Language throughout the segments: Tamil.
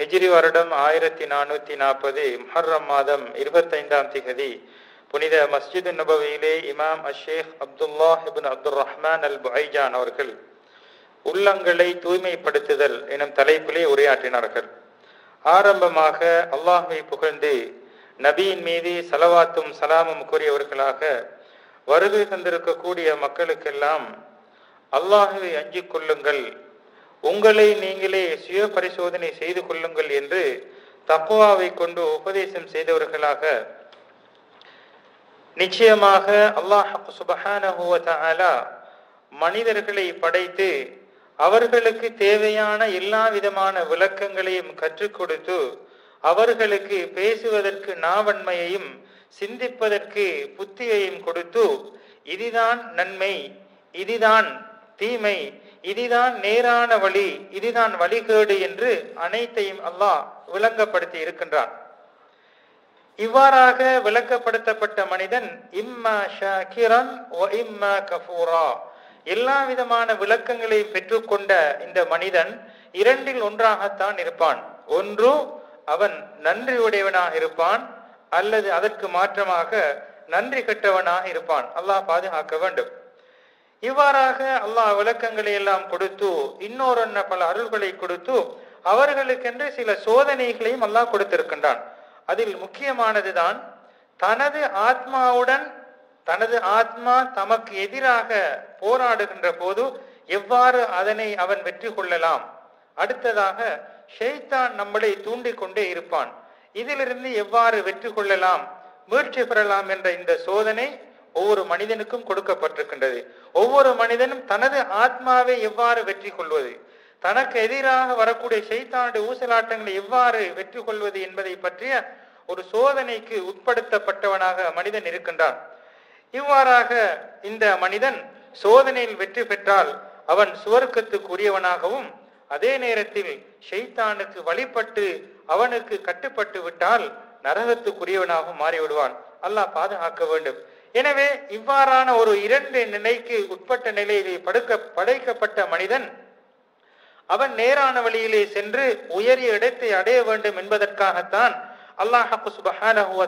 ஹெஜ்ரி வருடம் ஆயிரத்தி நானூற்றி நாற்பது முஹர்ரம் மாதம் இருபத்தைந்தாம் திகதி. புனித மஸ்ஜித் நபவியிலே இமாம் Sheikh Abdullah ibn Abdul Rahman al Buayjan அவர்கள் உள்ளங்களை தூய்மைப்படுத்துதல் எனும் தலைப்பிலே உரையாற்றினார்கள். ஆரம்பமாக அல்லாஹை புகழ்ந்து நபியின் மீது சலவாத்தும் சலாமும் கூறியவர்களாக வருகை தந்திருக்கக்கூடிய மக்களுக்கெல்லாம் அல்லாஹுவை அஞ்சிக் கொள்ளுங்கள். உங்களை நீங்களே சுய பரிசோதனை செய்து கொள்ளுங்கள் என்று தப்புவாவை கொண்டு உபதேசம் செய்தவர்களாக நிச்சயமாக அல்லாஹ் சுபஹானஹுவ மனிதர்களை படைத்து அவர்களுக்கு தேவையான எல்லா விதமான விளக்கங்களையும் கற்றுக் கொடுத்து அவர்களுக்கு பேசுவதற்கு நாவன்மையையும் சிந்திப்பதற்கு புத்தியையும் கொடுத்து இதுதான் நன்மை இதுதான் தீமை இதுதான் நேரான வழி இதுதான் வழிகேடு என்று அனைத்தையும் அல்லாஹ் விளங்கப்படுத்தி இருக்கின்றான். இவ்வாறாக விளக்கப்படுத்தப்பட்ட மனிதன் இம்மா ஷாக்கிரன் இம்மா கஃபூரா. எல்லா விதமான விளக்கங்களையும் பெற்றுக்கொண்ட இந்த மனிதன் இரண்டில் ஒன்றாகத்தான் இருப்பான். ஒன்று அவன் நன்றி உடையவனாக இருப்பான் அல்லது அதற்கு மாற்றமாக நன்றி கெட்டவனாக இருப்பான். அல்லாஹ் பாதுகாக்க வேண்டும். இவ்வாறாக அல்லாஹ் விளக்கங்களை எல்லாம் கொடுத்து இன்னொரு பல அருள்களை கொடுத்து அவர்களுக்கென்று சில சோதனைகளையும் அல்லாஹ் கொடுத்திருக்கின்றான். அதில் முக்கியமானதுதான் தனது ஆத்மாவுடன் தனது ஆத்மா தமக்கு எதிராக போராடுகின்ற போது எவ்வாறு அதனை அவன் வெற்றி கொள்ளலாம்? அடுத்ததாக ஷெய்தான் நம்மளை தூண்டிக் கொண்டே இருப்பான். இதிலிருந்து எவ்வாறு வெற்றி கொள்ளலாம்? முயற்சி பெறலாம் என்ற இந்த சோதனை ஒவ்வொரு மனிதனுக்கும் கொடுக்கப்பட்டிருக்கின்றது. ஒவ்வொரு மனிதனும் தனது ஆத்மாவை எவ்வாறு வெற்றி கொள்வது? தனக்கு எதிராக வரக்கூடிய செய்தாண்டு ஊசலாட்டங்களை எவ்வாறு வெற்றி கொள்வது என்பதை பற்றிய ஒரு சோதனைக்கு உட்படுத்தப்பட்டவனாக மனிதன் இருக்கின்றான். இவ்வாறாக இந்த மனிதன் சோதனையில் வெற்றி பெற்றால் அவன் சுவர்க்கத்துக்குரியவனாகவும் அதே நேரத்தில் ஷெய்தானுக்கு வழிபட்டு அவனுக்கு கட்டுப்பட்டு விட்டால் நரகத்துக்குரியவனாகவும் மாறிவிடுவான். அல்லாஹ் பாதுகாக்க வேண்டும். எனவே இவ்வாறான ஒரு இரண்டு நிலைக்கு உட்பட்ட நிலையிலே படுக்க படைக்கப்பட்ட மனிதன் அவன் நேரான வழியிலே சென்று உயரிய இடத்தை அடைய வேண்டும் என்பதற்காகத்தான் அல்லாஹு சுபஹானஹுவ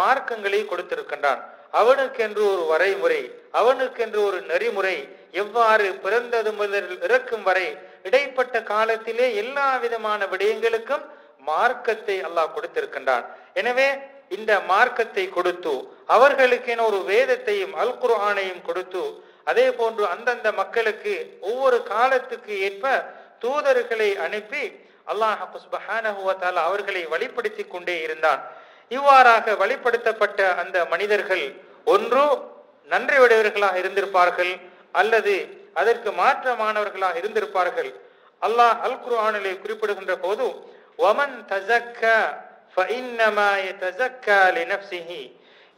மார்க்கங்களை கொடுத்திருக்கின்றான். அவனுக்கென்று ஒரு வரைமுறை அவனுக்கென்று ஒரு நெறிமுறை எவ்வாறு பிறந்தது முதல் இறக்கும் வரை இடைப்பட்ட காலத்திலே எல்லா விதமான விடயங்களுக்கும் மார்க்கத்தை அல்லாஹ் கொடுத்திருக்கின்றான். எனவே இந்த மார்க்கத்தை கொடுத்து அவர்களுக்கென ஒரு வேதத்தையும் அல் குர்ஆனையும் கொடுத்து அதே போன்று அந்தந்த மக்களுக்கு ஒவ்வொரு காலத்துக்கு ஏற்ப தூதர்களை அனுப்பி அல்லாஹ் அவர்களை வழிப்படுத்தி கொண்டே இருந்தான். இவ்வாறாக வழிப்படுத்தப்பட்ட அந்த மனிதர்கள் ஒன்று நன்றி உடையவர்களாக இருந்திருப்பார்கள் அல்லது அதற்கு மாற்றமானவர்களாக இருந்திருப்பார்கள். அல்லாஹ் அல் குர்ஆனிலே குறிப்பிடுகின்ற போது ஒமன் தசக்க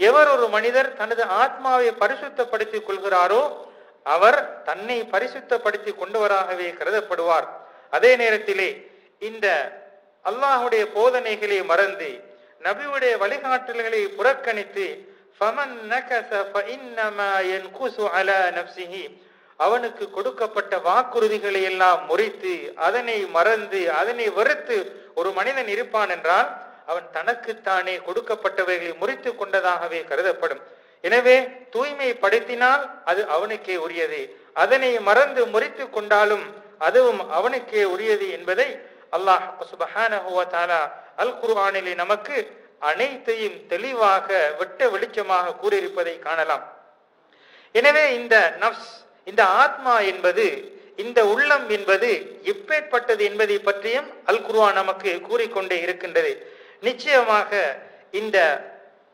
எவர் ஒரு மனிதர் தனது ஆத்மாவை பரிசுத்தப்படுத்திக் கொள்கிறாரோ அவர் தன்னை பரிசுத்தப்படுத்தி கொண்டவராகவே கருதப்படுவார். அதே நேரத்திலே இந்த அல்லாஹுடைய போதனைகளை மறந்து நபியுடைய வழிகாட்டல்களை புறக்கணித்து அவனுக்கு கொடுக்கப்பட்ட வாக்குறுதிகளை எல்லாம் முறித்து அதனை மறந்து அதனை வெறுத்து ஒரு மனிதன் இருப்பான் என்றால் அவன் தனக்குத்தானே கொடுக்கப்பட்டவைகளை முறித்து கொண்டதாகவே கருதப்படும். எனவே தூய்மை படுத்தினால் அது அவனுக்கே உரியது. அதனை மறந்து முறித்து கொண்டாலும் அதுவும் அவனுக்கே உரியது என்பதை அல்லாஹ் அல் குர்ஆனிலே நமக்கு அனைத்தையும் தெளிவாக வெட்ட வெளிச்சமாக கூறியிருப்பதை காணலாம். எனவே இந்த நப்ஸ் இந்த ஆத்மா என்பது இந்த உள்ளம் என்பது எப்பேற்பட்டது என்பதை பற்றியும் அல் குர்ஆன் நமக்கு கூறிக்கொண்டே இருக்கின்றது. நிச்சயமாக இந்த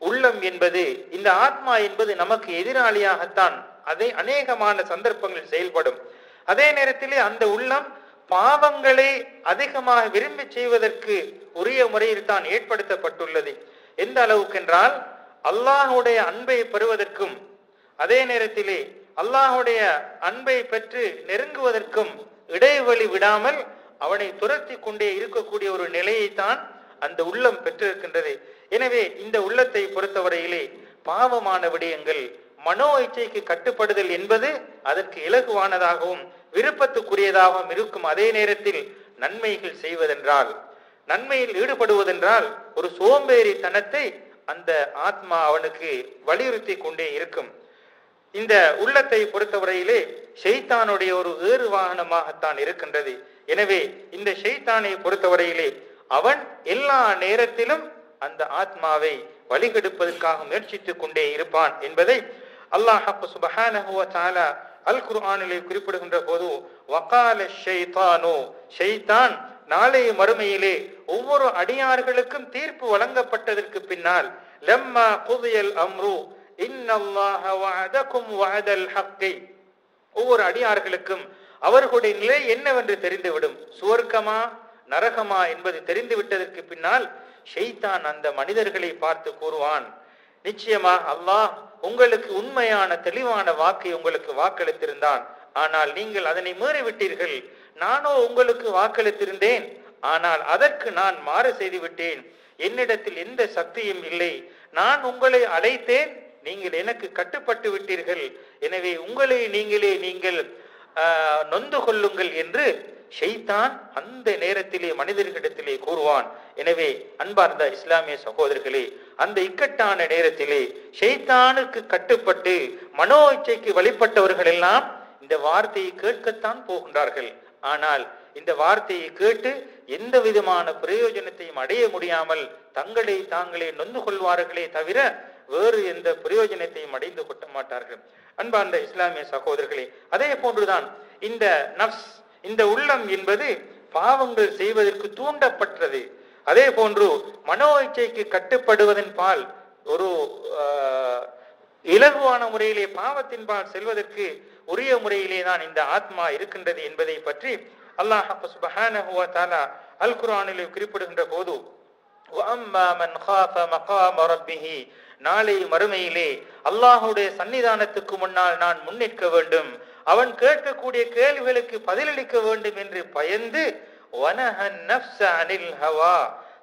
உள்ளம் என்பது இந்த ஆத்மா என்பது நமக்கு எதிராளியாகத்தான் அதை அநேகமான சந்தர்ப்பங்களில் செயல்படும். அதே நேரத்திலே அந்த உள்ளம் பாவங்களை அதிகமாக விரும்பி செய்வதற்கு உரிய முறையில் தான் ஏற்படுத்தப்பட்டுள்ளது. எந்த அளவுக்கு என்றால் அல்லாஹுடைய அன்பை பெறுவதற்கும் அதே நேரத்திலே அல்லாஹுடைய அன்பை பெற்று நெருங்குவதற்கும் இடைவெளி விடாமல் அவனை துரத்தி கொண்டே இருக்கக்கூடிய ஒரு நிலையைத்தான் அந்த உள்ளம் பெற்றிருக்கின்றது. எனவே இந்த உள்ளத்தை பொறுத்தவரையிலே பாவமான விடயங்கள் மனோ இச்சைக்கு கட்டுப்படுதல் என்பது அதற்கு இலகுவானதாகவும் விருப்பத்துக்குரியதாகவும் இருக்கும். அதே நேரத்தில் நன்மைகள் செய்வதென்றால் நன்மையில் ஈடுபடுவதென்றால் ஒரு சோம்பேறித்தனத்தை அந்த ஆத்மா அவனுக்கு வலியுறுத்தி கொண்டே இருக்கும். இந்த உள்ளத்தை பொறுத்தவரையிலே ஷெய்தானுடைய ஒரு ஏறு வாகனமாகத்தான் இருக்கின்றது. எனவே இந்த ஷெய்தானை பொறுத்தவரையிலே அவன் எல்லா நேரத்திலும் அந்த ஆத்மாவை வழிகெடுப்பதற்காக முயற்சித்துக் கொண்டே இருப்பான் என்பதை அல்லாஹ் சுபஹானஹு அல் குர்ஆனிலே குறிப்பிடுகின்ற போது வகால ஷைத்தானோ ஷைத்தான் நாளை மறுமையிலே ஒவ்வொரு அடியார்களுக்கும் தீர்ப்பு வழங்கப்பட்டதற்கு பின்னால் லம்மா குதியல் அம்ரு இன்னல்லாஹ வஅதகும் வஅதல் ஹக்கி. ஒவ்வொரு அடியார்களுக்கும் அவர்களுடைய நிலை என்னவென்று தெரிந்துவிடும். சுவர்க்கமா? நரகமா என்பது தெரிந்து விட்டதற்கு பின்னால் ஷெய்தான் அந்த மனிதர்களை பார்த்து கூறுவான் நிச்சயமா அல்லாஹ் உங்களுக்கு உண்மையான தெளிவான வாக்கை உங்களுக்கு வாக்களித்திருந்தான். ஆனால் நீங்கள் அதனை மீறிவிட்டீர்கள். நானோ உங்களுக்கு வாக்களித்திருந்தேன். ஆனால் அதற்கு நான் மாறு செய்து விட்டேன் என்னிடத்தில் எந்த சக்தியும் இல்லை. நான் உங்களை அழைத்தேன். நீங்கள் எனக்கு கட்டுப்பட்டு விட்டீர்கள் எனவே உங்களை நீங்களே நீங்கள் நொந்து கொள்ளுங்கள் என்று ஷெய்தான் அந்த நேரத்திலே மனிதர்களிடத்திலே கூறுவான். எனவே அன்பார்ந்த இஸ்லாமிய சகோதரர்களே அந்த இக்கட்டான நேரத்திலே ஷெய்தானுக்கு கட்டுப்பட்டு மனோ இச்சைக்கு வழிபட்டவர்கள் எல்லாம் இந்த வார்த்தையை கேட்கத்தான் போகின்றார்கள். ஆனால் இந்த வார்த்தையை கேட்டு எந்த விதமான பிரயோஜனத்தையும் அடைய முடியாமல் தங்களை தாங்களே நொந்து கொள்வார்களே தவிர வேறு எந்த பிரயோஜனத்தையும் அடைந்து கொட்ட மாட்டார்கள் அன்பார்ந்த இஸ்லாமிய சகோதரர்களே அதே போன்றுதான் இந்த நஃப்ஸ் இந்த உள்ளம் என்பது பாவங்கள் செய்வதற்கு தூண்டப்பட்டது அதே போன்று மனோ இச்சைக்கு கட்டுப்படுவதன் பால் ஒரு ஆஹ், இலகுவான முறையிலே பாவத்தின் பால் செல்வதற்கு உரிய முறையிலே தான் இந்த ஆத்மா இருக்கின்றது என்பதை பற்றி அல்லாஹ் சுப்ஹானஹு வ தஆலா அல் குர்ஆனிலே குறிப்பிடுகின்ற போது وَأَمَّا مَنْ خَافَ مَقَامَ رَبِّهِ நாளை மறுமையிலே அல்லாஹுடைய சன்னிதானத்துக்கு முன்னால் நான் முன்னிற்க வேண்டும். அவன் கேட்கக்கூடிய கேள்விகளுக்கு பதிலளிக்க வேண்டும் என்று பயந்து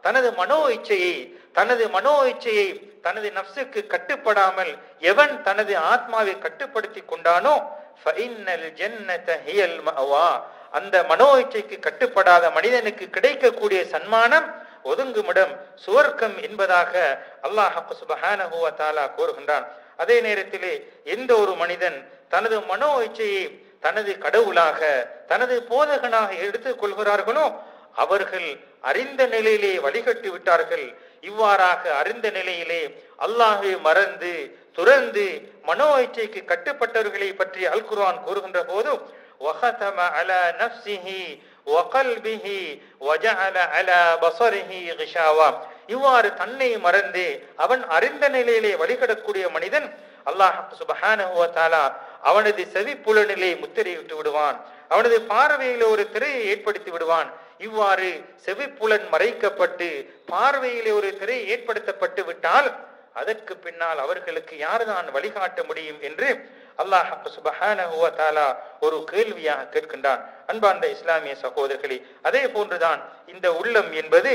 தனது மனோ இச்சையை தனது மனோ இச்சையை தனது நப்சுக்கு கட்டுப்படாமல் எவன் தனது ஆத்மாவை கட்டுப்படுத்தி கொண்டானோ அந்த மனோ இச்சைக்கு கட்டுப்படாத மனிதனுக்கு கிடைக்கக்கூடிய சன்மானம் ஒதுங்குமிடம் சுவர்க்கம் என்பதாக அல்லாஹ் சுபஹானஹு தாலா கூறுகின்றான். அதே நேரத்திலே எந்த ஒரு மனிதன் தனது மனோ இச்சையை தனது கடவுளாக தனது போதகனாக எடுத்துக் கொள்கிறார்களோ அவர்கள் அறிந்த நிலையிலே வழிகட்டி விட்டார்கள். இவ்வாறாக அறிந்த நிலையிலே அல்லாஹை மறந்து துறந்து மனோ இச்சைக்கு கட்டுப்பட்டவர்களை பற்றி அல் குர்ஆன் கூறுகின்ற போதும் இவ்வாறு தன்னை மறந்து அவன் அறிந்த நிலையிலே வழிகடக்கூடிய மனிதன் அல்லாஹ் சுபஹானா அவனது செவிப்புலனிலே முத்திரையிட்டு விடுவான். அவனது பார்வையில ஒரு திரையை ஏற்படுத்தி விடுவான். இவ்வாறு செவிப்புலன் மறைக்கப்பட்டு பார்வையிலே ஒரு திரை ஏற்படுத்தப்பட்டு விட்டால் அதற்கு பின்னால் அவர்களுக்கு யார்தான் வழிகாட்ட முடியும் என்று அல்லாஹ் சுபஹானஹு ஒரு கேள்வியாக கேட்கின்றான். அன்பார்ந்த இஸ்லாமிய சகோதரர்களே அதே போன்றுதான் இந்த உள்ளம் என்பது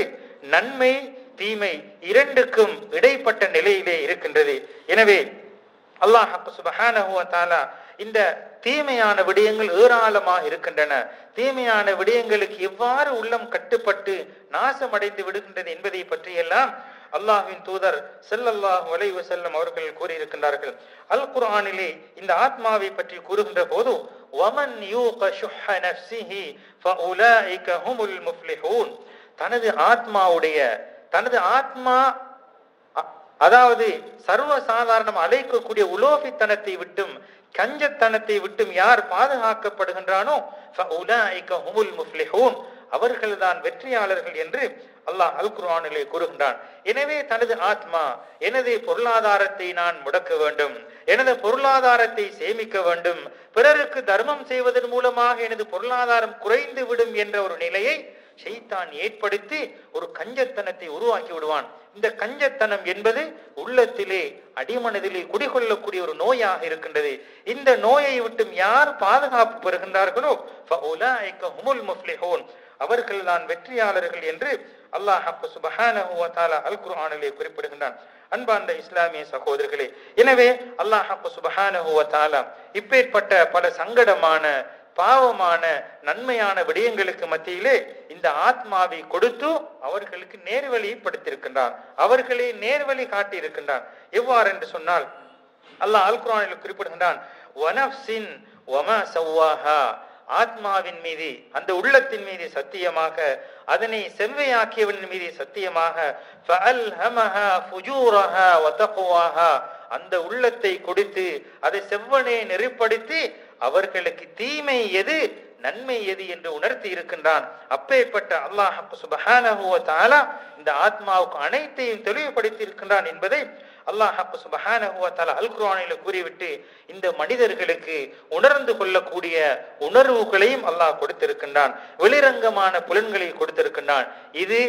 நன்மை தீமை இரண்டுக்கும் இடைப்பட்ட நிலையிலே இருக்கின்றது. எனவே அல்லாஹ் சுபஹான வ இந்த தீமையான விடயங்கள் ஏராளமாக இருக்கின்றன. தீமையான விடயங்களுக்கு எவ்வாறு உள்ளம் கட்டுப்பட்டு நாசமடைந்து விடுகின்றது என்பதை பற்றியெல்லாம் அல்லாஹின் தூதர் செல்லல்லாஹ் அலைஹி செல்லும் அவர்கள் கூறியிருக்கின்றார்கள். அல் குர்ஆனிலே இந்த ஆத்மாவை பற்றி கூறுகின்ற போது வமன் ஹுமுல் தனது ஆத்மாவுடைய தனது ஆத்மா அதாவது சர்வ சாதாரணம் அழைக்கக்கூடிய உலோபித்தனத்தை விட்டும் கஞ்சத்தனத்தை விட்டும் யார் பாதுகாக்கப்படுகின்றானோ ஹுமுல் அவர்கள்தான் வெற்றியாளர்கள் என்று அல்லாஹ் அல் குர்ஆனிலே கூறுகின்றான். எனவே தனது ஆத்மா எனது பொருளாதாரத்தை நான் முடக்க வேண்டும் எனது பொருளாதாரத்தை சேமிக்க வேண்டும் பிறருக்கு தர்மம் செய்வதன் மூலமாக எனது பொருளாதாரம் குறைந்து விடும் என்ற ஒரு நிலையை ஷைத்தான் ஏற்படுத்தி ஒரு கஞ்சத்தனத்தை உருவாக்கி விடுவான். இந்த கஞ்சத்தனம் என்பது உள்ளத்திலே அடிமனதிலே குடிகொள்ளக்கூடிய ஒரு நோயாக இருக்கின்றது. இந்த நோயை விட்டும் யார் பாதுகாப்பு பெறுகின்றார்களோ அவர்கள் தான் வெற்றியாளர்கள் என்று அல்லாஹ் சுபஹானஹு அல் குர்ஆனிலே குறிப்பிடுகின்றான். அன்பார்ந்த இஸ்லாமிய சகோதரர்களே எனவே அல்லாஹ் சுபஹானஹு இப்பேற்பட்ட பல சங்கடமான பாவமான நன்மையான விடயங்களுக்கு மத்தியிலே இந்த ஆத்மாவை கொடுத்து அவர்களுக்கு நேர்வழிப்படுத்தியிருக்கின்றான் அவர்களே நேர்வழி காட்டியிருக்கின்றான். எவ்வாறு என்று சொன்னால் அல்லாஹ் அல் குர்ஆனில் குறிப்பிடுகின்றான் வமா ஆத்மாவின் மீது அந்த உள்ளத்தின் மீது சத்தியமாக அதனை செவ்வையாக்கியவன் மீது சத்தியமாக அந்த உள்ளத்தை கொடுத்து அதை செவ்வனே நெறிப்படுத்தி அவர்களுக்கு தீமை எது நன்மை எது என்று உணர்த்தி இருக்கின்றான். அப்பேற்பட்ட அல்லாஹ் சுபஹானஹு இந்த ஆத்மாவுக்கு அனைத்தையும் தெளிவுபடுத்தி இருக்கின்றான் என்பதை அல்லாஹ் சுபஹானஹு வ அல் கூறிவிட்டு இந்த மனிதர்களுக்கு உணர்ந்து கொள்ளக்கூடிய உணர்வுகளையும் அல்லாஹ் கொடுத்திருக்கின்றான். வெளிரங்கமான புலன்களை கொடுத்திருக்கின்றான். இது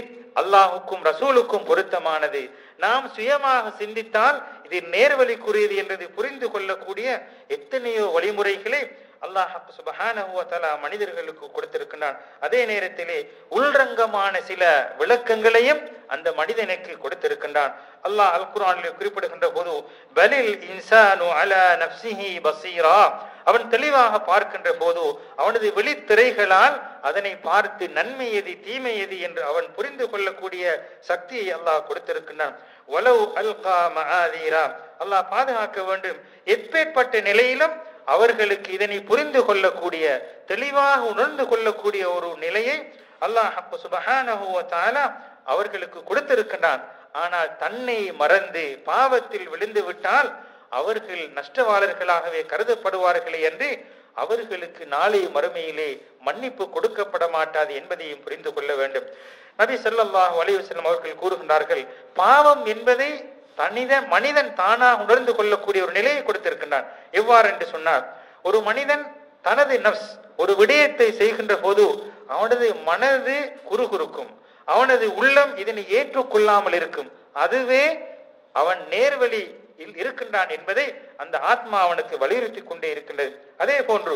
அல்லாஹுக்கும் ரசூலுக்கும் பொருத்தமானது. நாம் சுயமாக சிந்தித்தால் இது நேர்வழிக்குரியது என்றது புரிந்து கொள்ளக்கூடிய எத்தனையோ வழிமுறைகளை அல்லாஹ் சுபஹானஹு மனிதர்களுக்கு கொடுத்திருக்கின்றான். அதே நேரத்திலே உள்ரங்கமான சில விளக்கங்களையும் அந்த மனிதனுக்கு கொடுத்திருக்கின்றான். அல்லாஹ் அல் குரானில் குறிப்பிடுகின்ற போது பலில் இன்சானு அலா நஃப்ஸிஹி பசீரா அவன் தெளிவாக பார்க்கின்ற போது அவனது வெளித்திரைகளால் அதனை பார்த்து நன்மை எது தீமை எது என்று அவன் புரிந்து கொள்ளக்கூடிய சக்தியை அல்லாஹ் கொடுத்திருக்கின்றான். வலவு அல்கா மஆதீரா அல்லாஹ் பாதுகாக்க வேண்டும். எப்பேற்பட்ட நிலையிலும் அவர்களுக்கு இதனை புரிந்து கொள்ளக்கூடிய தெளிவாக உணர்ந்து கொள்ளக்கூடிய ஒரு நிலையை அல்லாஹ் அப்ப வ அவர்களுக்கு கொடுத்திருக்கின்றான். ஆனால் தன்னை மறந்து பாவத்தில் விழுந்து விட்டால் அவர்கள் நஷ்டவாளர்களாகவே கருதப்படுவார்களே என்று அவர்களுக்கு நாளை மறுமையிலே மன்னிப்பு கொடுக்கப்பட மாட்டாது என்பதையும் புரிந்து கொள்ள வேண்டும். நபி ஸல்லல்லாஹு வலிவசனம் அவர்கள் கூறுகின்றார்கள் பாவம் என்பதை தனித மனிதன் தானாக உணர்ந்து கொள்ளக்கூடிய ஒரு நிலையை கொடுத்திருக்கின்றான். எவ்வாறு என்று சொன்னார் ஒரு மனிதன் தனது நப்ஸ் ஒரு விடயத்தை செய்கின்ற போது அவனது மனது குறுகுறுக்கும். அவனது உள்ளம் இதனை ஏற்றுக்கொள்ளாமல் இருக்கும். அதுவே அவன் நேர்வழி இருக்கின்றான் என்பதை அந்த ஆத்மா அவனுக்கு வலியுறுத்தி கொண்டே இருக்கின்றது. அதே போன்று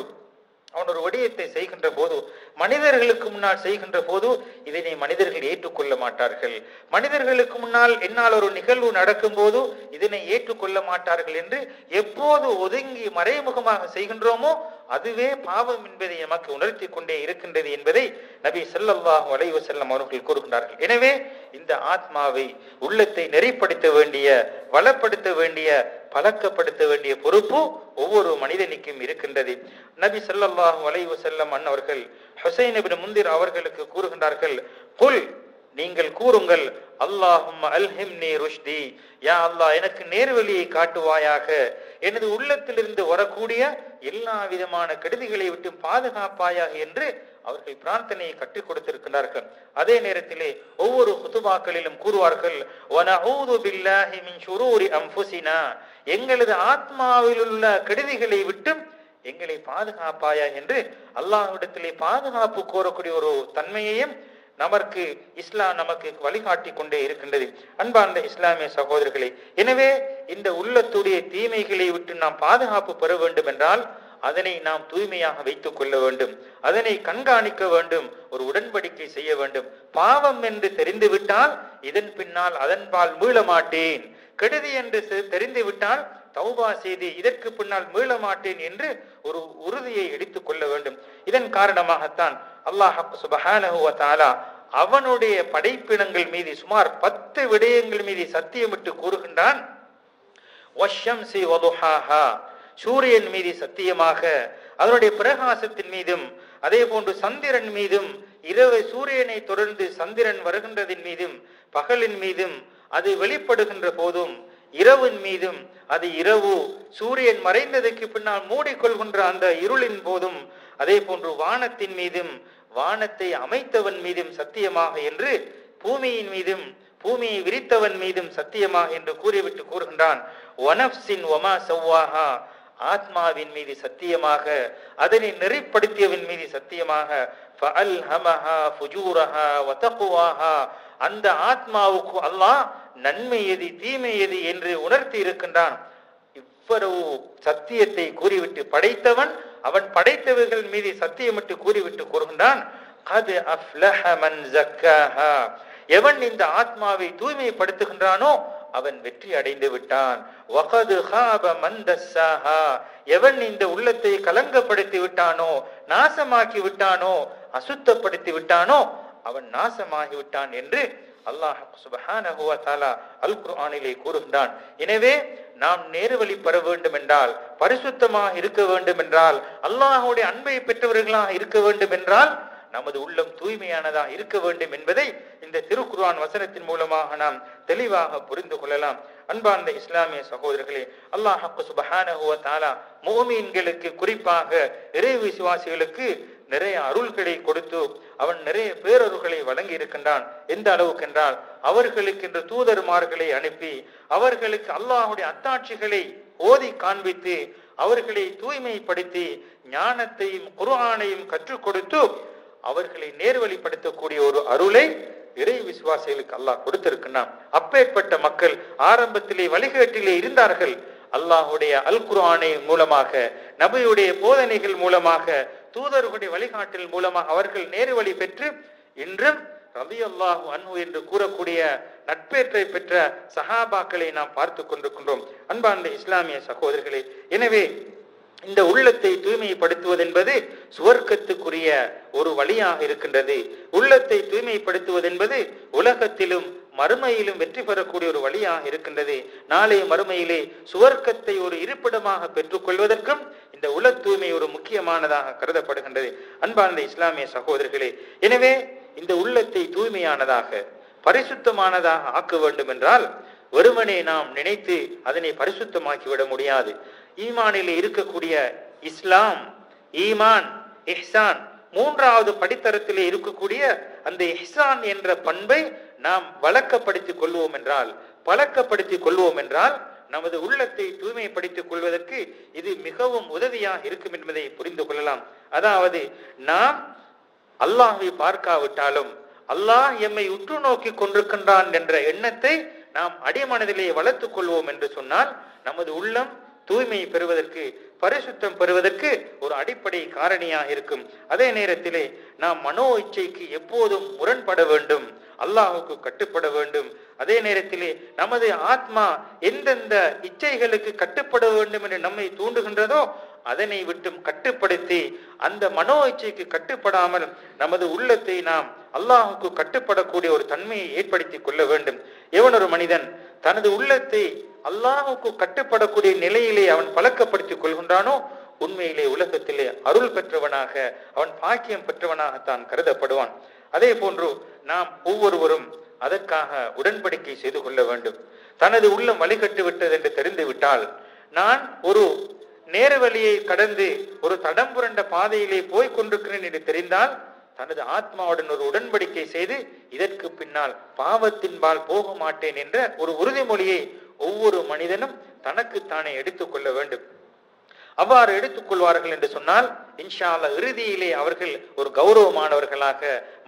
அவன் ஒரு விடயத்தை செய்கின்ற போது மனிதர்களுக்கு முன்னால் செய்கின்ற போது இதனை மனிதர்கள் ஏற்றுக்கொள்ள மாட்டார்கள். மனிதர்களுக்கு முன்னால் என்னால் ஒரு நிகழ்வு நடக்கும் போது இதனை ஏற்றுக்கொள்ள மாட்டார்கள் என்று எப்போது ஒதுங்கி மறைமுகமாக செய்கின்றோமோ அதுவே பாவம் என்பதை நமக்கு உணர்த்தி கொண்டே இருக்கின்றது என்பதை நபி செல்லவாக வளைவு செல்லம் அவர்கள் கூறுகின்றார்கள். எனவே இந்த ஆத்மாவை உள்ளத்தை நெறிப்படுத்த வேண்டிய வளப்படுத்த வேண்டிய பழக்கப்படுத்த வேண்டிய பொறுப்பு ஒவ்வொரு மனிதனுக்கும் இருக்கின்றது. நபி சல்லாஹ் வலைவு செல்லம் அன்னவர்கள் ஹுசைன் இப்னு முந்திர் அவர்களுக்கு கூறுகின்றார்கள் குல் நீங்கள் கூறுங்கள் அல்லாஹும் நீ ருஷ்தி யா அல்லாஹ் எனக்கு நேர்வழியை காட்டுவாயாக. எனது உள்ளத்திலிருந்து வரக்கூடிய எல்லா விதமான கெடுதிகளை விட்டு பாதுகாப்பாயாக என்று அவர்கள் பிரார்த்தனையை கற்றுக் கொடுத்திருக்கிறார்கள். அதே நேரத்திலே ஒவ்வொரு குத்துபாக்களிலும் கூறுவார்கள் பில்லாஹி எங்களது ஆத்மாவில் உள்ள கெடுதிகளை விட்டும் எங்களை பாதுகாப்பாயா என்று அல்லாஹ்விடத்திலே பாதுகாப்பு கோரக்கூடிய ஒரு தன்மையையும் நமக்கு இஸ்லாம் நமக்கு வழிகாட்டி கொண்டே இருக்கின்றது. அன்பார்ந்த இஸ்லாமிய சகோதரர்களே எனவே இந்த உள்ளத்துடைய தீமைகளை விட்டு நாம் பாதுகாப்பு பெற வேண்டும் என்றால் அதனை நாம் தூய்மையாக வைத்துக் கொள்ள வேண்டும். அதனை கண்காணிக்க வேண்டும். ஒரு உடன்படிக்கை செய்ய வேண்டும். பாவம் என்று தெரிந்துவிட்டால் இதன் பின்னால் அதன்பால் மீள மாட்டேன். கெடுதி என்று தெரிந்து தெரிந்துவிட்டால் தௌபா செய்து இதற்கு பின்னால் மீள மாட்டேன் என்று ஒரு உறுதியை எடுத்துக் கொள்ள வேண்டும். இதன் காரணமாகத்தான் அல்லாஹ் சுபஹானஹு அவனுடைய படைப்பினங்கள் மீது சுமார் பத்து விடயங்கள் மீது சத்தியமிட்டு கூறுகின்றான். வதுஹாஹா. சூரியன் மீது சத்தியமாக அதனுடைய பிரகாசத்தின் மீதும் அதே போன்று சந்திரன் மீதும் இரவு சூரியனை தொடர்ந்து சந்திரன் வருகின்றதின் மீதும் பகலின் மீதும் அது வெளிப்படுகின்ற போதும் இரவின் மீதும் அது இரவு சூரியன் மறைந்ததுக்கு பின்னால் மூடிக்கொள்கின்ற அந்த இருளின் போதும் அதே போன்று வானத்தின் மீதும் வானத்தை அமைத்தவன் மீதும் சத்தியமாக என்று பூமியின் மீதும் பூமியை விரித்தவன் மீதும் சத்தியமாக என்று கூறிவிட்டு கூறுகின்றான். ஒனப்சின் ஒமா சவ்வாஹா ஆத்மாவின் மீது சத்தியமாக அதனை நெறிப்படுத்தியவின் மீது சத்தியமாக அந்த ஆத்மாவுக்கு அல்லாஹ் நன்மை எது தீமை எது என்று உணர்த்தி இருக்கின்றான். இவ்வளவு சத்தியத்தை கூறிவிட்டு படைத்தவன் அவன் படைத்தவர்கள் மீது சத்தியமிட்டு கூறிவிட்டு கூறுகின்றான் எவன் இந்த ஆத்மாவை தூய்மைப்படுத்துகின்றானோ அவன் வெற்றி அடைந்து விட்டான். ஹாப எவன் இந்த உள்ளத்தை கலங்கப்படுத்தி விட்டானோ நாசமாக்கி விட்டானோ அசுத்தப்படுத்தி விட்டானோ அவன் நாசமாகி விட்டான் என்று அல்லாஹ் சுபஹான வ அல் குர்ஆனிலே கூறுகின்றான். எனவே நாம் நேர்வழி பெற வேண்டும் என்றால் பரிசுத்தமாக இருக்க வேண்டும் என்றால் அல்லாஹுடைய அன்பை பெற்றவர்களாக இருக்க வேண்டும் என்றால் நமது உள்ளம் தூய்மையானதாக இருக்க வேண்டும் என்பதை இந்த திருக்குர்வான் வசனத்தின் மூலமாக நாம் தெளிவாக புரிந்து கொள்ளலாம். அன்பார்ந்த இஸ்லாமிய சகோதரர்களே அல்லாஹ் சுபஹானஹு வ தஆலா குறிப்பாக இறை விசுவாசிகளுக்கு நிறைய அருள்களை கொடுத்து அவன் நிறைய பேரருள்களை வழங்கி இருக்கின்றான் எந்த அளவுக்கு என்றால் அவர்களுக்கு என்று தூதர்மார்களை அனுப்பி அவர்களுக்கு அல்லாஹுடைய அத்தாட்சிகளை ஓதி காண்பித்து அவர்களை தூய்மைப்படுத்தி ஞானத்தையும் குர்ஆனையும் கற்றுக் கொடுத்து அவர்களை நேர்வழிப்படுத்தக்கூடிய ஒரு அருளை இறை விசுவாசிகளுக்கு அல்லாஹ் கொடுத்திருக்கிறான் அப்பேற்பட்ட மக்கள் ஆரம்பத்திலே வழிகேட்டிலே இருந்தார்கள். அல்லாஹுடைய அல் குர்ஆனை மூலமாக நபியுடைய போதனைகள் மூலமாக தூதர்களுடைய வழிகாட்டல் மூலமாக அவர்கள் நேரு வழி பெற்று இன்றும் ரவி அல்லாஹு அன்பு என்று கூறக்கூடிய நட்பேற்றை பெற்ற சஹாபாக்களை நாம் பார்த்து கொண்டிருக்கின்றோம். அன்பார்ந்த இஸ்லாமிய சகோதரர்களே எனவே இந்த உள்ளத்தை தூய்மைப்படுத்துவது என்பது சுவர்க்கத்துக்குரிய ஒரு வழியாக இருக்கின்றது. உள்ளத்தை தூய்மைப்படுத்துவது என்பது உலகத்திலும் மறுமையிலும் வெற்றி பெறக்கூடிய ஒரு வழியாக இருக்கின்றது. நாளை மறுமையிலே சுவர்க்கத்தை ஒரு இருப்பிடமாக பெற்றுக்கொள்வதற்கும் இந்த உல தூய்மை ஒரு முக்கியமானதாக கருதப்படுகின்றது. அன்பார்ந்த இஸ்லாமிய சகோதரர்களே எனவே இந்த உள்ளத்தை தூய்மையானதாக பரிசுத்தமானதாக ஆக்க வேண்டும் என்றால் வெறுமனே நாம் நினைத்து அதனை பரிசுத்தமாக்கி விட முடியாது. ஈமானில் இருக்கக்கூடிய இஸ்லாம் ஈமான் இஹ்சான் மூன்றாவது படித்தரத்திலே இருக்கக்கூடிய அந்த இஹ்சான் என்ற பண்பை நாம் வழக்கப்படுத்திக் கொள்வோம் என்றால் பழக்கப்படுத்திக் கொள்வோம் என்றால் நமது உள்ளத்தை தூய்மைப்படுத்திக் கொள்வதற்கு இது மிகவும் உதவியாக இருக்கும் என்பதை புரிந்து கொள்ளலாம். அதாவது நாம் அல்லாஹை பார்க்காவிட்டாலும் அல்லாஹ் எம்மை உற்று நோக்கி கொண்டிருக்கின்றான் என்ற எண்ணத்தை நாம் அடிமனதிலே வளர்த்துக் கொள்வோம் என்று சொன்னால் நமது உள்ளம் தூய்மை பெறுவதற்கு பரிசுத்தம் பெறுவதற்கு ஒரு அடிப்படை காரணியாக இருக்கும். அதே நேரத்திலே நாம் மனோ இச்சைக்கு எப்போதும் முரண்பட வேண்டும். அல்லாஹுக்கு கட்டுப்பட வேண்டும். அதே நேரத்திலே நமது ஆத்மா எந்தெந்த இச்சைகளுக்கு கட்டுப்பட வேண்டும் என்று நம்மை தூண்டுகின்றதோ அதனை விட்டும் கட்டுப்படுத்தி அந்த மனோ இச்சைக்கு கட்டுப்படாமல் நமது உள்ளத்தை நாம் அல்லாஹுக்கு கட்டுப்படக்கூடிய ஒரு தன்மையை ஏற்படுத்தி கொள்ள வேண்டும். எவன் ஒரு மனிதன் தனது உள்ளத்தை அல்லாஹுக்கு கட்டுப்படக்கூடிய நிலையிலே அவன் பழக்கப்படுத்திக் கொள்கின்றானோ உண்மையிலே உலகத்திலே அருள் பெற்றவனாக அவன் பாக்கியம் பெற்றவனாகத்தான் கருதப்படுவான். அதே போன்று நாம் ஒவ்வொருவரும் அதற்காக உடன்படிக்கை செய்து கொள்ள வேண்டும். தனது உள்ளம் வழிகட்டு விட்டது என்று தெரிந்து விட்டால் நான் ஒரு நேர வழியை கடந்து ஒரு தடம் புரண்ட பாதையிலே போய் கொண்டிருக்கிறேன் என்று தெரிந்தால் தனது ஆத்மாவுடன் ஒரு உடன்படிக்கை செய்து இதற்கு பின்னால் பாவத்தின்பால் போக மாட்டேன் என்ற ஒரு உறுதிமொழியை ஒவ்வொரு மனிதனும் தனக்குத்தானே எடுத்துக்கொள்ள வேண்டும். அவ்வாறு எடுத்துக்கொள்வார்கள் என்று சொன்னால் இன்ஷா இறுதியிலே அவர்கள் ஒரு கௌரவமானவர்களாக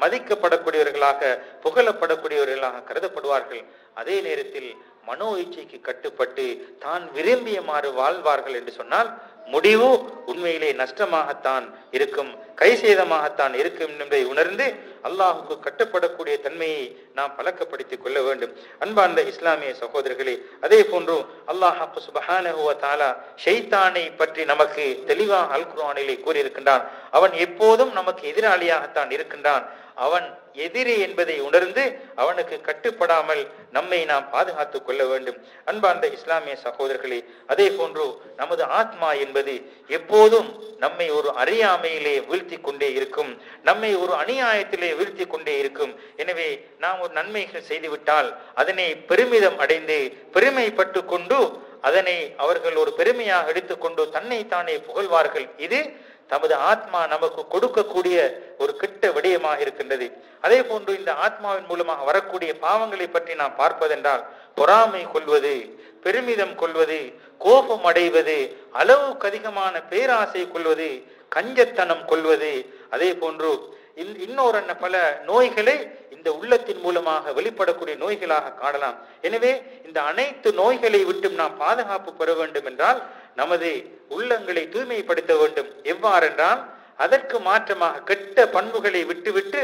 மதிக்கப்படக்கூடியவர்களாக புகழப்படக்கூடியவர்களாக கருதப்படுவார்கள். அதே நேரத்தில் மனோ இச்சைக்கு கட்டுப்பட்டு தான் விரும்பியமாறு வாழ்வார்கள் என்று சொன்னால் முடிவு உண்மையிலே நஷ்டமாகத்தான் இருக்கும் கை சேதமாகத்தான் இருக்கும் என்பதை உணர்ந்து அல்லாஹுக்கு கட்டுப்படக்கூடிய தன்மையை நாம் பழக்கப்படுத்திக் கொள்ள வேண்டும். அன்பார்ந்த இஸ்லாமிய சகோதரர்களே அதே போன்று அல்லாஹ் சுபஹானஹுவ தாலா ஷைத்தானை பற்றி நமக்கு தெளிவாக அல்குரானிலே கூறியிருக்கின்றான். அவன் எப்போதும் நமக்கு எதிராளியாகத்தான் இருக்கின்றான். அவன் எதிரி என்பதை உணர்ந்து அவனுக்கு கட்டுப்படாமல் நம்மை நாம் பாதுகாத்துக் கொள்ள வேண்டும். அன்பார்ந்த இஸ்லாமிய சகோதரர்களே அதே போன்று நமது ஆத்மா என்பது எப்போதும் நம்மை ஒரு அறியாமையிலே வீழ்த்தி கொண்டே இருக்கும் நம்மை ஒரு அநியாயத்திலே வீழ்த்தி கொண்டே இருக்கும். எனவே நாம் ஒரு நன்மைகள் செய்துவிட்டால் அதனை பெருமிதம் அடைந்து பெருமைப்பட்டு கொண்டு அதனை அவர்கள் ஒரு பெருமையாக எடுத்துக்கொண்டு தன்னை தானே புகழ்வார்கள். இது தமது ஆத்மா நமக்கு கொடுக்கக்கூடிய ஒரு கிட்ட விடயமாக இருக்கின்றது. அதே போன்று இந்த ஆத்மாவின் மூலமாக வரக்கூடிய பாவங்களை பற்றி நாம் பார்ப்பதென்றால் பொறாமை கொள்வது பெருமிதம் கொள்வது கோபம் அடைவது அளவுக்கு அதிகமான பேராசை கொள்வது கஞ்சத்தனம் கொள்வது அதே போன்று இன்னொரு என்ன பல நோய்களை இந்த உள்ளத்தின் மூலமாக வெளிப்படக்கூடிய நோய்களாக காணலாம். எனவே இந்த அனைத்து நோய்களை விட்டும் நாம் பாதுகாப்பு பெற வேண்டும் என்றால் நமது உள்ளங்களை தூய்மைப்படுத்த வேண்டும். எவ்வாறென்றால் அதற்கு மாற்றமாக கெட்ட பண்புகளை விட்டுவிட்டு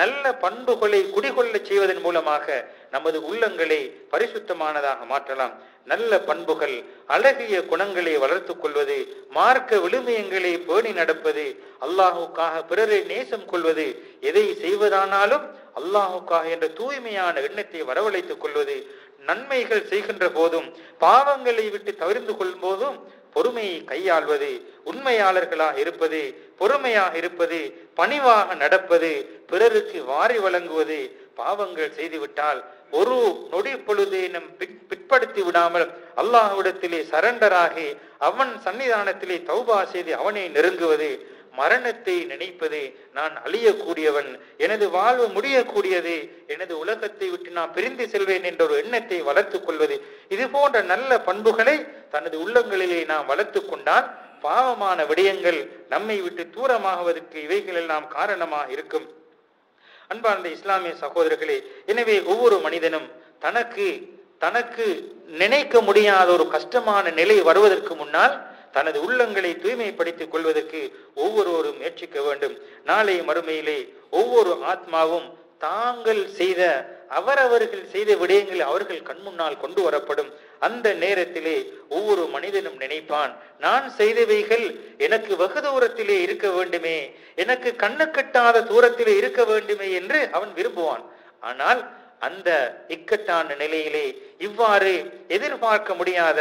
நல்ல பண்புகளை குடிகொள்ளச் செய்வதன் மூலமாக நமது உள்ளங்களை பரிசுத்தமானதாக மாற்றலாம். நல்ல பண்புகள் அழகிய குணங்களை வளர்த்து கொள்வது மார்க்க விழுமியங்களை பேணி நடப்பது அல்லாஹுக்காக பிறரை நேசம் கொள்வது எதை செய்வதானாலும் அல்லாஹுக்காக என்ற தூய்மையான எண்ணத்தை வரவழைத்துக் கொள்வது நன்மைகள் செய்கின்ற போதும் பாவங்களை விட்டு தவிர்ந்து கொள்ளும் போதும் பொறுமையை கையாள்வது உண்மையாளர்களாக இருப்பது பொறுமையாக இருப்பது பணிவாக நடப்பது பிறருக்கு வாரி வழங்குவது பாவங்கள் செய்துவிட்டால் ஒரு நொடி பொழுதேனும் பிற்- பிற்படுத்தி விடாமல் அல்லாஹ்விடத்திலே சரண்டராகி அவன் சன்னிதானத்திலே தௌபா செய்து அவனை நெருங்குவது மரணத்தை நினைப்பது நான் அழியக்கூடியவன். எனது வாழ்வு முடியக்கூடியது. எனது உலகத்தை விட்டு நான் பிரிந்து செல்வேன் என்ற ஒரு எண்ணத்தை வளர்த்துக் கொள்வது. இது போன்ற நல்ல பண்புகளை தனது உள்ளங்களிலே நாம் வளர்த்துக் கொண்டால் பாவமான விடயங்கள் நம்மை விட்டு தூரமாகுவதற்கு இவைகள் எல்லாம் காரணமாக இருக்கும். அன்பார்ந்த இஸ்லாமிய சகோதரர்களே எனவே ஒவ்வொரு மனிதனும் தனக்கு தனக்கு நினைக்க முடியாத ஒரு கஷ்டமான நிலை வருவதற்கு முன்னால் தனது உள்ளங்களை தூய்மைப்படுத்திக் கொள்வதற்கு ஒவ்வொருவரும் முயற்சிக்க வேண்டும். நாளை மறுமையிலே ஒவ்வொரு ஆத்மாவும் தாங்கள் செய்த அவரவர்கள் செய்த விடயங்கள் அவர்கள் கண்முன்னால் கொண்டு வரப்படும். அந்த நேரத்திலே ஒவ்வொரு மனிதனும் நினைப்பான் நான் செய்தவைகள் எனக்கு வெகு தூரத்திலே இருக்க வேண்டுமே எனக்கு கண்ணு கட்டாத தூரத்திலே இருக்க வேண்டுமே என்று அவன் விரும்புவான். ஆனால் அந்த இக்கட்டான நிலையிலே இவ்வாறு எதிர்பார்க்க முடியாத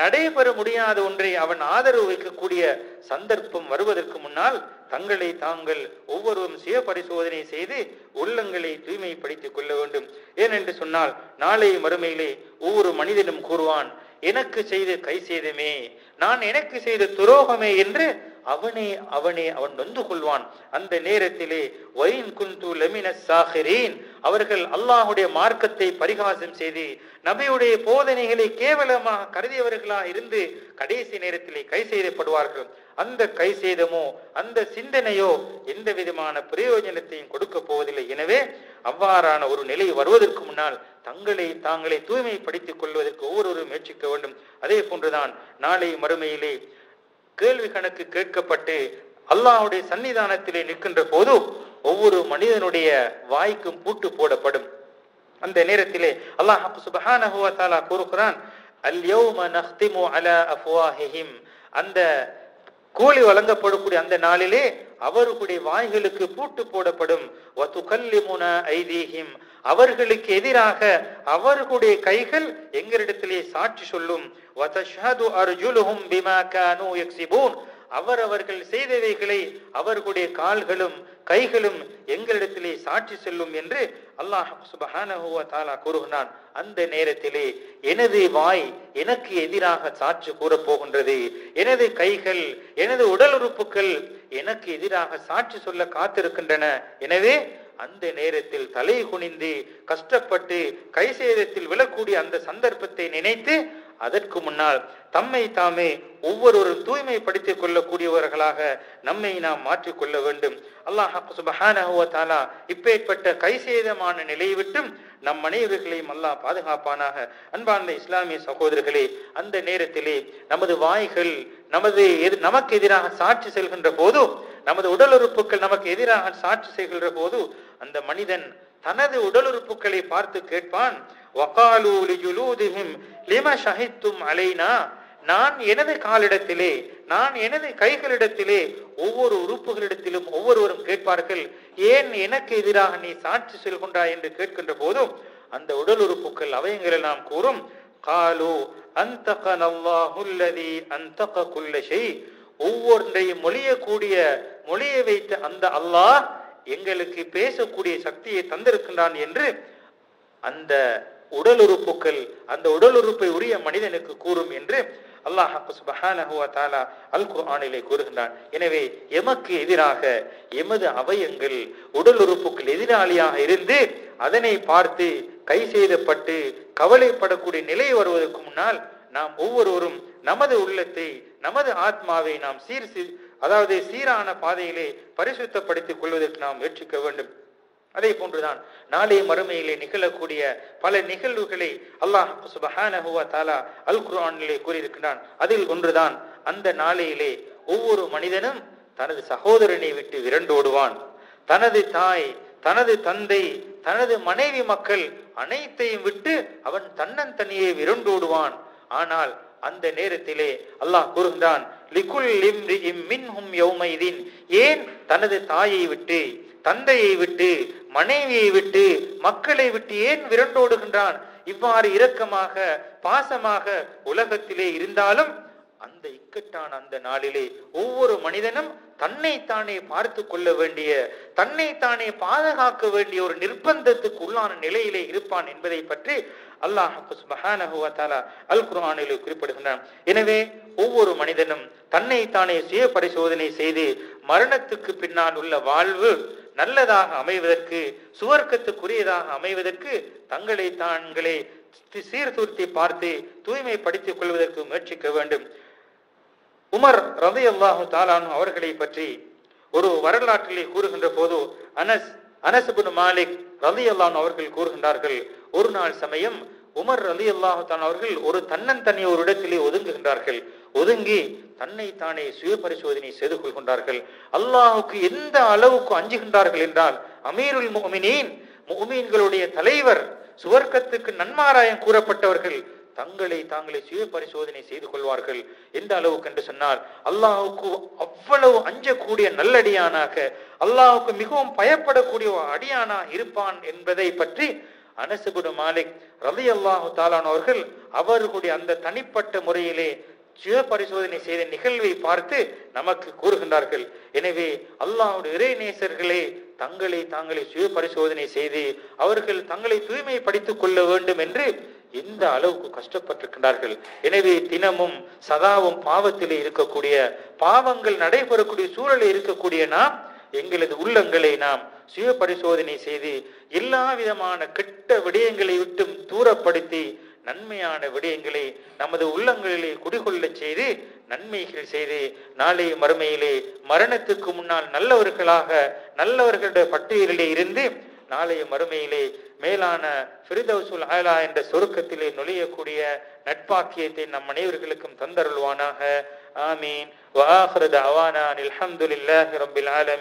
நடைபெற முடியாத ஒன்றை அவன் ஆதரவு வைக்கக்கூடிய சந்தர்ப்பம் வருவதற்கு முன்னால் தங்களை தாங்கள் ஒவ்வொருவரும் சுய பரிசோதனை செய்து உள்ளங்களை தூய்மைப்படுத்திக் கொள்ள வேண்டும். ஏனென்று சொன்னால் நாளை மறுமையிலே ஒவ்வொரு மனிதனும் கூறுவான் எனக்கு செய்த கை செய்தமே. நான் எனக்கு செய்த துரோகமே என்று அவனே அவனே அவன் நொந்து கொள்வான். அந்த நேரத்திலே வைன் குந்து லெமின சாஹிரீன் அவர்கள் அல்லாஹுடைய மார்க்கத்தை பரிகாசம் செய்து நபியுடைய போதனைகளை கேவலமாக கருதியவர்களா இருந்து கடைசி நேரத்திலே கை செய்தப்படுவார்கள். அந்த கை செய்தமோ அந்த சிந்தனையோ எந்த விதமான பிரயோஜனத்தையும் கொடுக்க போவதில்லை. எனவே அவ்வாறான ஒரு நிலை வருவதற்கு முன்னால் தங்களை தாங்களை தூய்மைப்படுத்திக் கொள்வதற்கு ஒவ்வொருவரும் முயற்சிக்க வேண்டும். அதே போன்றுதான் நாளை மறுமையிலே கேள்வி கணக்கு கேட்கப்பட்டு அல்லாஹ்வுடைய சன்னிதானத்திலே நிற்கின்ற போது ஒவ்வொரு மனிதனுடைய வாய்க்கும் பூட்டு போடப்படும். அந்த நேரத்திலே அல்லாஹ் சுப்ஹானஹு வ கூறுகிறான் அல்யோம நஹ்திமு அலா அஃப்வாஹிஹிம். அந்த கூலி வழங்கப்படக்கூடிய அந்த நாளிலே அவர்களுடைய வாய்களுக்கு பூட்டு போடப்படும். ஐதீஹிம். அவர்களுக்கு எதிராக அவர்களுடைய கைகள் எங்களிடத்திலே சாட்சி சொல்லும். வதஷ்ஹது அர்ஜுலுஹும் பிமா அவரவர்கள் செய்தவைகளை அவர்களுடைய கால்களும் கைகளும் எங்களிடத்திலே சாட்சி செல்லும் என்று அல்லாஹ் சுபஹானஹு வ கூறுகிறான் அந்த நேரத்திலே எனது வாய் எனக்கு எதிராக சாட்சி கூறப் போகின்றது. எனது கைகள் எனது உடல் உறுப்புகள் எனக்கு எதிராக சாட்சி சொல்ல காத்திருக்கின்றன. எனவே அந்த நேரத்தில் தலை குனிந்து கஷ்டப்பட்டு கை சேதத்தில் விழக்கூடிய அந்த சந்தர்ப்பத்தை நினைத்து அதற்கு முன்னால் தம்மை தாமே ஒவ்வொருவரும் தூய்மைப்படுத்திக் கொள்ளக்கூடியவர்களாக நம்மை நாம் மாற்றிக்கொள்ள வேண்டும். அல்லாஹ் சுபஹானஹு வ தஆலா இப்பேற்பட்ட கைசேதமான நிலையை விட்டும் நம் அனைவர்களையும் அல்லாஹ் பாதுகாப்பானாக. அன்பார்ந்த இஸ்லாமிய சகோதரர்களே அந்த நேரத்திலே நமது வாய்கள் நமது எது நமக்கு எதிராக சாட்சி செல்கின்ற போதும் நமது உடல் உறுப்புகள் நமக்கு எதிராக சாட்சி செய்கின்ற போது அந்த மனிதன் தனது உடல் உறுப்புகளை பார்த்து கேட்பான் லிம அலைனா? நான் எனது காலிடத்திலே நான் எனது கைகளிடத்திலே ஒவ்வொரு உறுப்புகளிடத்திலும் ஒவ்வொருவரும் கேட்பார்கள் ஏன் எனக்கு எதிராக நீ சாட்சி செல்கின்றாய்? என்று கேட்கின்ற போதும் அந்த உடல் உறுப்புகள் அவையங்களை நாம் கூறும் காலு அந்த ஒவ்வொன்றையும் மொழியக்கூடிய மொழியை வைத்த அந்த அல்லாஹ் எங்களுக்கு பேசக்கூடிய சக்தியை தந்திருக்கின்றான் என்று அந்த உடல் உறுப்புகள் அந்த உடல் உறுப்பை உரிய மனிதனுக்கு கூறும் என்று அல்லாஹ் சுபஹானஹு வ அல் குர்ஆனிலே கூறுகின்றான். எனவே எமக்கு எதிராக எமது அவயங்கள் உடல் உறுப்புகள் எதிராளியாக இருந்து அதனை பார்த்து கை செய்தப்பட்டு கவலைப்படக்கூடிய நிலை வருவதற்கு முன்னால் நாம் ஒவ்வொருவரும் நமது உள்ளத்தை நமது ஆத்மாவை நாம் சீர் சீ- அதாவது சீரான பாதையிலே பரிசுத்தப்படுத்திக் கொள்வதற்கு நாம் முயற்சிக்க வேண்டும். அதே போன்றுதான் நாளை மறுமையிலே நிகழக்கூடிய பல நிகழ்வுகளை அல்லாஹ் சுபஹானஹுவா தாலா அல் குரானிலே கூறியிருக்கிறான் அதில் ஒன்றுதான் அந்த நாளையிலே ஒவ்வொரு மனிதனும் தனது சகோதரனை விட்டு விரண்டோடுவான் தனது தாய் தனது தந்தை தனது மனைவி மக்கள் அனைத்தையும் விட்டு அவன் தன்னந்தனியே விரண்டோடுவான் ஆனால் அந்த நேரத்திலே அல்லாஹ் கூறுகின்றான் ஏன் தனது தாயை விட்டு தந்தையை விட்டு மனைவியை விட்டு மக்களை விட்டு ஏன் விரண்டோடுகின்றான்? இவ்வாறு இரக்கமாக பாசமாக உலகத்திலே இருந்தாலும் அந்த இக்கட்டான அந்த நாளிலே ஒவ்வொரு மனிதனும் தன்னைத்தானே பார்த்து கொள்ள வேண்டிய தன்னைத்தானே பாதுகாக்க வேண்டிய ஒரு நிர்பந்தத்துக்கு உள்ளான நிலையிலே இருப்பான் என்பதை பற்றி அல்லாஹ் சுப்ஹானஹு அல் குர்ஆனிலே குறிப்பிடுகின்றான். எனவே ஒவ்வொரு மனிதனும் தன்னைத்தானே சுய பரிசோதனை செய்து மரணத்துக்கு பின்னால் உள்ள வாழ்வு நல்லதாக அமைவதற்கு சுவர்க்கத்துக்குரியதாக அமைவதற்கு தங்களை தாங்களே சீர்தூர்த்தி பார்த்து தூய்மைப்படுத்திக் கொள்வதற்கு முயற்சிக்க வேண்டும். உமர் ரவி அல்லாஹு தாலானு அவர்களை பற்றி ஒரு வரலாற்றிலே கூறுகின்ற போது அனஸ் அனசுபின் மாலிக் ரலி அல்லான் அவர்கள் கூறுகின்றார்கள் ஒரு நாள் சமயம் உமர் ரலி அல்லாஹான் அவர்கள் ஒரு தன்னந்தனி ஒரு இடத்திலே ஒதுங்குகின்றார்கள். ஒதுங்கி தன்னை தானே சுய பரிசோதனை செய்து கொள்கின்றார்கள். அல்லாஹுக்கு எந்த அளவுக்கு அஞ்சுகின்றார்கள் என்றால் அமீருல் முஃமினீன் முகமீன்களுடைய தலைவர் சுவர்க்கத்துக்கு நன்மாராயம் கூறப்பட்டவர்கள் தங்களை தாங்களே சுய பரிசோதனை செய்து கொள்வார்கள் எந்த அளவுக்கு என்று சொன்னார். அல்லாஹுக்கு அவ்வளவு அஞ்சக்கூடிய நல்லடியானாக அல்லாஹுக்கு மிகவும் பயப்படக்கூடிய ஒரு அடியானா இருப்பான் என்பதை பற்றி அனசுபுடு மாலிக் ரவி அல்லாஹு தாலான் அவர்கள் அவர்களுடைய அந்த தனிப்பட்ட முறையிலே சுய பரிசோதனை செய்த நிகழ்வை பார்த்து நமக்கு கூறுகின்றார்கள். எனவே அல்லாஹுடைய இறைநேசர்களே தங்களை தாங்களை சுய பரிசோதனை செய்து அவர்கள் தங்களை தூய்மைப்படுத்திக் கொள்ள வேண்டும் என்று எந்த அளவுக்கு கஷ்டப்பட்டிருக்கின்றார்கள்? எனவே தினமும் சதாவும் பாவத்திலே இருக்கக்கூடிய பாவங்கள் நடைபெறக்கூடிய சூழலில் இருக்கக்கூடிய நாம் எங்களது உள்ளங்களை நாம் சுய பரிசோதனை செய்து எல்லா விதமான கெட்ட விடயங்களை விட்டும் தூரப்படுத்தி நன்மையான விடயங்களை நமது உள்ளங்களிலே குடிகொள்ளச் செய்து நன்மைகள் செய்து நாளை மறுமையிலே மரணத்துக்கு முன்னால் நல்லவர்களாக நல்லவர்களுடைய பட்டியலிலே இருந்து நாளைய மறுமையிலே மேலான ஃபிரிதவுசுல் ஆலா என்ற சொருக்கத்திலே நுழையக்கூடிய நட்பாக்கியத்தை நம் அனைவர்களுக்கும் தந்தருள்வானாக. ஆமீன். வாஹ்ரத் அவானா அல்ஹம்துலில்லாஹி ரபில் ஆலமி